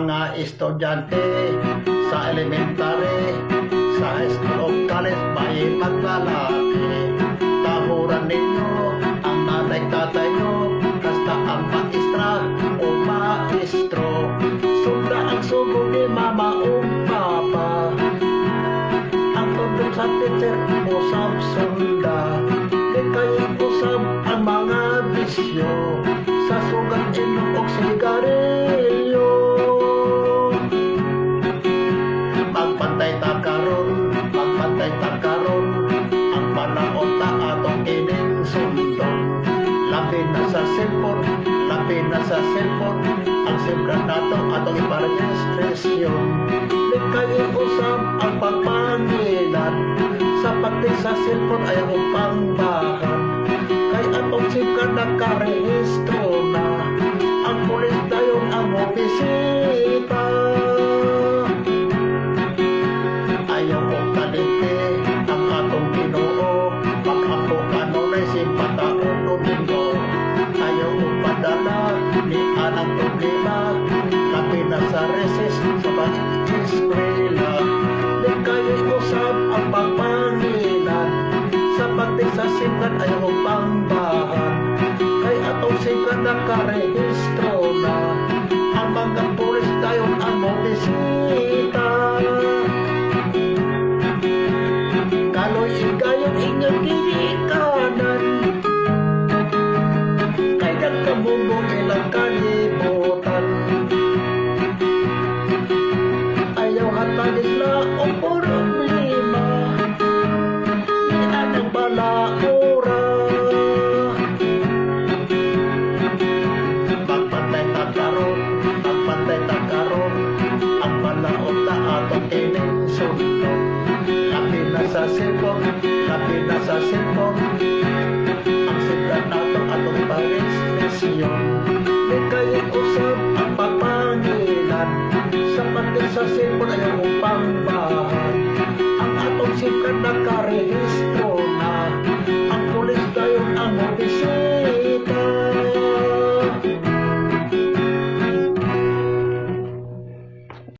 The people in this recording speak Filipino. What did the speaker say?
mga estudyante sa elementary, sa school of college, may maglalaki. Tahuran ninyo ang nanay tatay nyo, kasta ang maestra o maestro. Sunda ang sugo ni mama o papa. Ang tundok sa teacher, usap sunda. Di kayo usap ang mga bisyo sa sugat inom o sigarilyo. Labi na sa cellphone, labi na sa cellphone, ang simran nato atong iparegistration. Di kayo usap ang pagpangilan, sa pagtik sa cellphone ayaw mo pangbahan. Kay atong simkan nakarehistro na, ang pulis tayo ang opisita. Ayaw kong talente ang atong ginoo Pag ako kanunay simpata o domingo sa reses sa pag-eskwela Di kayo usap ang pagpangilan Sa pagtik sa simkan ayaw kong pangbahan Kay atong simkan nakarehistro na Ang mga pulis tayo ang motisita Kaloy igayong inyong ginikanan Kay nagkamumong ilang o problema Di anang balaura Magpantay ta karon, magpantay ta karon Ang balaod na atong ining sundon Labi na sa cellphone, na cellphone Ang siglan nato atong parespresyon Di kayo usap ang papangilan. Sa pati sa cellphone nakaristrona Ang kulit kayo'y ang